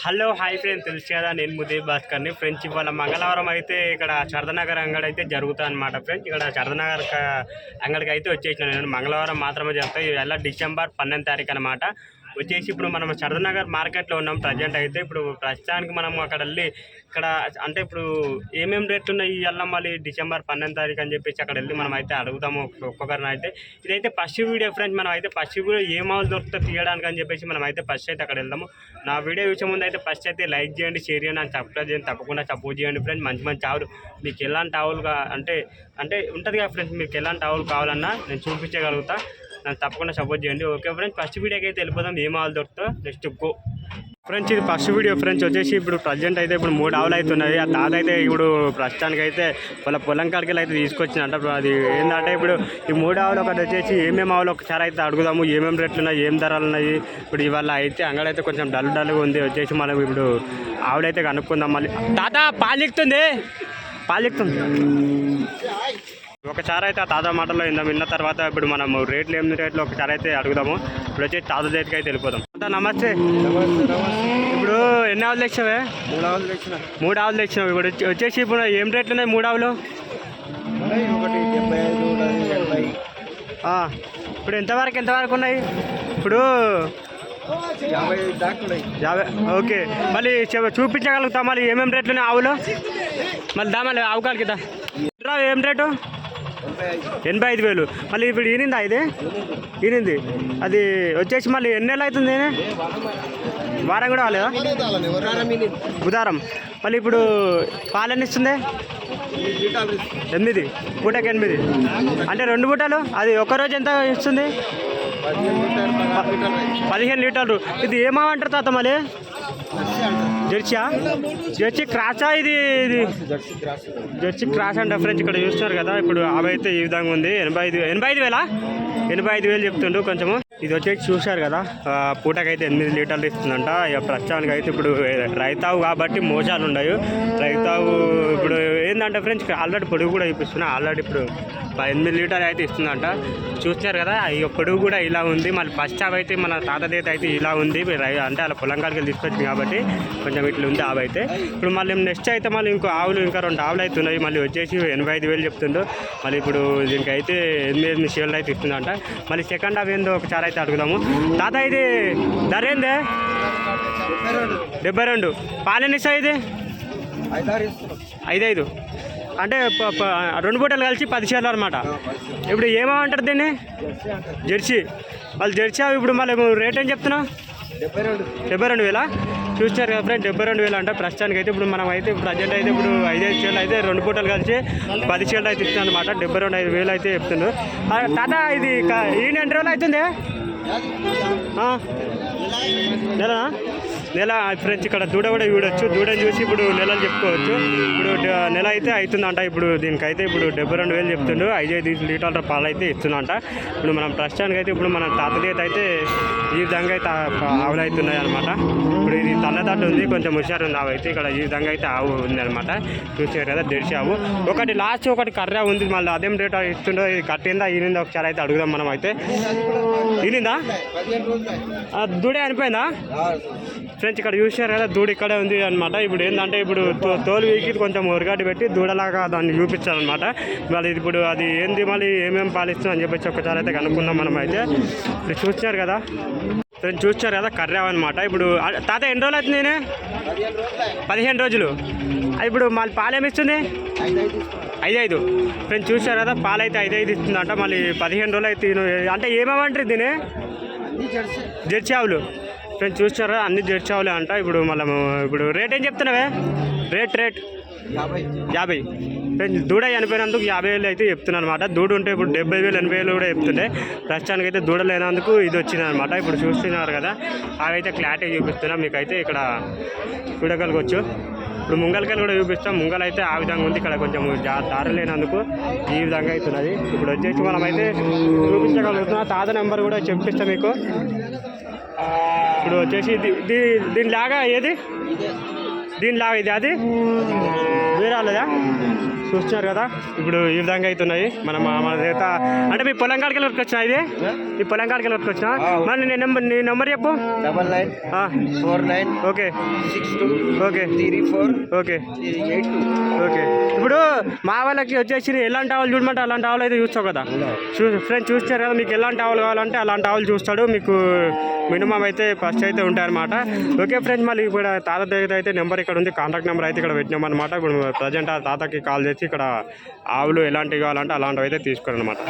Hello hi friends. తెలుసు కదా నేను ముదే భాస్కర్ని. ఫ్రెండ్స్ ఇవాళ మంగళవారం అయితే ఇక్కడ చరదనగర్ అంగడి అయితే జరుగుతా అనమాట ఫ్రెండ్స్. ఇక్కడ చరదనగర్ అంగడికి అయితే వచ్చేసాను నేను. మంగళవారం మాత్రమే జరుగుతాయి ఇవాళ డిసెంబర్ పన్నెండు తారీఖు అనమాట వచ్చేసి ఇప్పుడు మనం శరదనగర్ మార్కెట్లో ఉన్నాం ప్రజెంట్ అయితే. ఇప్పుడు ప్రస్తుతానికి మనం అక్కడ వెళ్ళి ఇక్కడ అంటే ఇప్పుడు ఏమేమి రేట్లు ఉన్నాయి ఈ అల్లం మళ్ళీ డిసెంబర్ పన్నెండు తారీఖు అని చెప్పేసి అక్కడ వెళ్ళి మనం అయితే అడుగుతాము ఒక్కొక్కరిని అయితే. ఇదైతే ఫస్ట్ వీడియో ఫ్రెండ్స్ మనం అయితే ఫస్ట్ వీడియో ఏ మాల్ దొరుకుతుంది తీయడానికి అని చెప్పేసి మనం అయితే ఫస్ట్ అయితే అక్కడ వెళ్దాము. నా వీడియో చూసే ముందు అయితే ఫస్ట్ అయితే లైక్ చేయండి షేర్ చేయండి అని సబ్స్క్రైబ్ చేయండి తప్పకుండా సపోర్ట్ చేయండి ఫ్రెండ్స్. మంచి మంచి ఆవులు. మీకు ఎలాంటి ఆవులుగా అంటే అంటే ఉంటుంది కదా ఫ్రెండ్స్ మీకు ఎలాంటి ఆవులు కావాలన్నా నేను చూపించగలుగుతా. నన్ను తప్పకుండా సపోర్ట్ చేయండి. ఓకే ఫ్రెండ్స్ ఫస్ట్ వీడియోకి అయితే వెళ్ళిపోదాం. ఏం ఆవులు దొరుకుతా నెక్స్ట్ గో ఫ్రెండ్స్ ఇది ఫస్ట్ వీడియో ఫ్రెండ్స్ వచ్చేసి ఇప్పుడు ప్రజెంట్ అయితే ఇప్పుడు మూడు ఆవులు అయితే ఆ తాత అయితే ఇప్పుడు ప్రస్తుతానికి అయితే వాళ్ళ పొలం కాడికి అయితే తీసుకొచ్చిందంట అది ఏంటంటే ఇప్పుడు ఈ మూడు ఆవులు ఒకటి వచ్చేసి ఏమేమి ఆవులు ఒకసారి అయితే అడుగుదాము. ఏమేమి రేట్లు ఉన్నాయి? ఏం ధరలు ఉన్నాయి? ఇప్పుడు ఇవాళ అయితే అంగడైతే కొంచెం డల్ డల్గా ఉంది. వచ్చేసి మనం ఇప్పుడు ఆవులైతే కనుక్కుందాం. మళ్ళీ తాత పాలిక్తుంది పాలిక్తుంది ఒకసారి అయితే ఆ తాత మాటలో ఇందాం విన్న తర్వాత ఇప్పుడు మనం రేట్లు ఏమి రేట్లు ఒకసారి అయితే అడుగుదాము. ఇప్పుడు వచ్చి తాత దగ్గరికి అయితే వెళ్ళిపోదాం. నమస్తే. ఇప్పుడు ఎన్ని ఆవులు తెచ్చావే మూడు ఆవులు తెచ్చిన. మూడు ఆవులు తెచ్చినావు. ఇప్పుడు వచ్చి- వచ్చేసి ఇప్పుడు ఏం రేట్లు ఉన్నాయి మూడు ఆవులు? ఇప్పుడు ఎంతవరకు ఎంతవరకు ఉన్నాయి? ఇప్పుడు యాభై ఓకే. మళ్ళీ చూపించగలుగుతా. మళ్ళీ ఏమేమి రేట్లు ఉన్నాయి ఆవులు? మళ్ళీ దా మళ్ళీ ఆవు కాడికి దా. రా, ఏం రేటు? ఎనభై ఐదు వేలు. మళ్ళీ ఇప్పుడు ఈనిందా ఇది? ఈనింది. అది వచ్చేసి మళ్ళీ ఎన్ని నెలలు అవుతుంది వారం కూడా కాలేదా? బుధారం మళ్ళీ ఇప్పుడు పాలెన్ని ఇస్తుంది? ఎనిమిది. పూటకి ఎనిమిది. అంటే రెండు పూటలు? అది ఒక రోజు ఎంత ఇస్తుంది? పదిహేను లీటర్లు. ఇది ఏమంటారు తాత మళ్ళీ? జెర్సీయా జెర్సీ క్రాసా ఇది ఇది? జెర్సీ క్రాస్ అండ్ ఫ్రెండ్స్ ఇక్కడ చూస్తున్నారు కదా ఇప్పుడు అవి అయితే ఈ విధంగా ఉంది. ఎనభై ఐదు ఎనభై ఐదు వేలా? ఎనభై ఐదు వేలు చెప్తుండ్రు కొంచెము. ఇది వచ్చేసి చూశారు కదా పూటకైతే ఎనిమిది లీటర్లు ఇస్తుందంట. ఇక ప్రస్తుతానికి అయితే ఇప్పుడు రైతావు కాబట్టి మోసాలు ఉండవు. రైతావు ఇప్పుడు ఏంటంటే ఫ్రెండ్స్ ఆల్రెడీ పొడుగు కూడా చూపిస్తున్నా. ఆల్రెడీ ఇప్పుడు ఎనిమిది లీటర్లు అయితే ఇస్తుందంట. చూస్తున్నారు కదా ఇక పొడుగు కూడా ఇలా ఉంది. మళ్ళీ ఫస్ట్ హాఫ్ అయితే మన తాత దేత అయితే ఇలా ఉంది. అంటే అలా పొలం కాడికి తీసుకొచ్చింది కాబట్టి కొంచెం ఇట్లా ఉంది ఆవు అయితే. ఇప్పుడు మళ్ళీ నెక్స్ట్ అయితే మళ్ళీ ఇంకో ఆవులు ఇంకా రెండు ఆవులు అయితే ఉన్నాయి. మళ్ళీ వచ్చేసి ఎనభై ఐదు వేలు చెప్తుండు. మళ్ళీ ఇప్పుడు దీనికి అయితే ఎనిమిది ఎనిమిది షేర్లు అయితే ఇస్తుందంట. మళ్ళీ సెకండ్ హాఫ్ ఏందో ఒకసారి అయితే అడుగుదాము. తాత ఇది ధర ఏందే? డెబ్బై రెండు. పాలెన్ని ఇస్తాయి ఇది? ఐదు ఐదు అంటే ప- ప- రెండు పూటలు కలిసి పది షేర్లు అనమాట ఇప్పుడు ఏమంటారు దీన్ని? జెర్సీ. వాళ్ళు జెర్సీ అవి ఇప్పుడు మళ్ళీ రేట్ ఏం చెప్తున్నావు? డెబ్బై రెండు డెబ్బై రెండు వేలా? చూస్తారు కదా ఫ్రెండ్ డెబ్బై రెండు వేలు అంటే. ప్రస్తుతానికి అయితే ఇప్పుడు మనం అయితే ప్రజెంట్ అయితే ఇప్పుడు ఐదైదు చీరలు అయితే రెండు పూటలు కలిసి పది చీరలు అయితే ఇస్తాను అనమాట డెబ్బై రెండు ఐదు వేలు అయితే చెప్తుండ్రు ఆ, తాత ఇది క- ఈయన ఎన్ని రోజులు అవుతుంది? నెలనా? నెల ఫ్రెండ్స్ ఇక్కడ దూడ కూడా చూడొచ్చు. దూడని చూసి ఇప్పుడు నెలలు చెప్పుకోవచ్చు. ఇప్పుడు నెల అయితే అవుతుందంట. ఇప్పుడు దీనికైతే ఇప్పుడు డెబ్బై రెండు వేలు చెప్తుండు. ఐదు ఐదు లీటర్ల పాలు అయితే ఇస్తుందంట. ఇప్పుడు మనం ప్రస్తుతానికి అయితే ఇప్పుడు మన తాతదేత అయితే ఈ విధంగా అయితే ఆవులు అవుతున్నాయి అనమాట ఇప్పుడు ఇది తన్నదట్టు ఉంది. కొంచెం హుషారు ఉంది ఆవు అయితే ఇక్కడ ఈ విధంగా అయితే ఆవు ఉంది అనమాట చూసారు కదా దెడిసి ఆవు. ఒకటి లాస్ట్ ఒకటి కర్ర ఉంది. మళ్ళీ అదేం రేట్ ఇస్తుండో ఇది కట్టిందా ఈనిందా ఒకసారి అయితే అడుగుదాం మనం అయితే. ఈనిందా? దూడే అనిపోయిందా? ఫ్రెండ్స్ ఇక్కడ చూసారు కదా దూడ ఇక్కడే ఉంది అనమాట ఇప్పుడు ఏంటంటే ఇప్పుడు తోలు వీకి కొంచెం ఉరగడ్డి పెట్టి దూడలాగా దాన్ని చూపించాలన్నమాట మళ్ళీ ఇది ఇప్పుడు అది ఏంది మళ్ళీ ఏమేమి పాలిస్తుంది అని చెప్పేసి ఒకసారి అయితే కనుక్కుందాం మనం అయితే. ఇప్పుడు చూస్తున్నారు కదా ఫ్రెండ్స్ చూస్తున్నారు కదా కర్రావు అనమాట ఇప్పుడు తాత ఎన్ని రోజులు అవుతుంది నేనే పదిహేను రోజులు. ఇప్పుడు మళ్ళీ పాలు ఏమిస్తుంది ఐదు ఐదు ఫ్రెండ్స్ చూసారు కదా పాలు అయితే ఐదు ఐదు ఇస్తుందంట. మళ్ళీ పదిహేను రోజులు అయితే అంటే ఏమేమంటారు జర్సీ. జెర్సీ ఆవులు. ఫ్రెండ్స్ చూసారా? అన్ని జెర్సీ ఆవులే అంట. ఇప్పుడు మనము ఇప్పుడు రేట్ ఏం చెప్తున్నావే? Rate rate. యాభై. యాభై. ఫ్రెండ్స్ దూడ చనిపోయినందుకు యాభై వేలు అయితే చెప్తున్నాను అనమాట దూడ ఉంటే ఇప్పుడు డెబ్బై వేలు ఎనభై వేలు కూడా చెప్తుండే. ప్రస్తుతానికి అయితే దూడ లేనందుకు ఇది వచ్చింది అనమాట ఇప్పుడు చూస్తున్నారు కదా అవైతే క్లారిటీ చూపిస్తున్నా. మీకైతే ఇక్కడ చూడగలగవచ్చు ఇప్పుడు ముంగలకాయలు కూడా చూపిస్తాం. ముంగల్ అయితే ఆ విధంగా ఉంది. ఇక్కడ కొంచెం దారి లేనందుకు ఈ విధంగా అవుతున్నది. ఇప్పుడు వచ్చేసి మనం అయితే చూపించగలుగుతున్నా. తాత నెంబర్ కూడా చెప్పిస్తాం మీకు. ఇప్పుడు వచ్చేసి ఇది- దీ- దీనిలాగా ఏది? దీనిలాగా ఇది అది. వేరే వాళ్ళదా చూస్తున్నారు కదా. ఇప్పుడు ఈ విధంగా అయితే ఉన్నాయి మన మన చేత అంటే మీ పొలం కాడికి వెళ్ళి వచ్చినా ఇది? ఈ పొలం కాడికి వెళ్ళి వచ్చినా? మరి నీ నెంబర్ నీ నెంబర్ చెప్పు. Double nine four nine okay. Six two okay. Three four okay. Eight two. Okay. ఇప్పుడు మా వాళ్ళకి వచ్చేసి ఎలాంటి ఆవులు చూడమంటే అలాంటి ఆవులు అయితే చూస్తావు కదా. చూ ఫ్రెండ్స్ చూస్తారు కదా మీకు ఎలాంటి ఆవులు కావాలంటే అలాంటి ఆవులు చూస్తాడు. మీకు మినిమం అయితే ఫస్ట్ అయితే ఉంటాయన్నమాట ఓకే ఫ్రెండ్స్ మళ్ళీ ఇప్పుడు తాత దగ్గర అయితే నెంబర్ ఇక్కడ ఉంది కాంటాక్ట్ నెంబర్ అయితే ఇక్కడ పెట్టినాం అనమాట ఇప్పుడు ప్రజెంట్ ఆ తాతకి కాల్ చేసి ఇక్కడ ఆవులు ఎలాంటివి కావాలంటే అలాంటివి అయితే తీసుకోరనమాట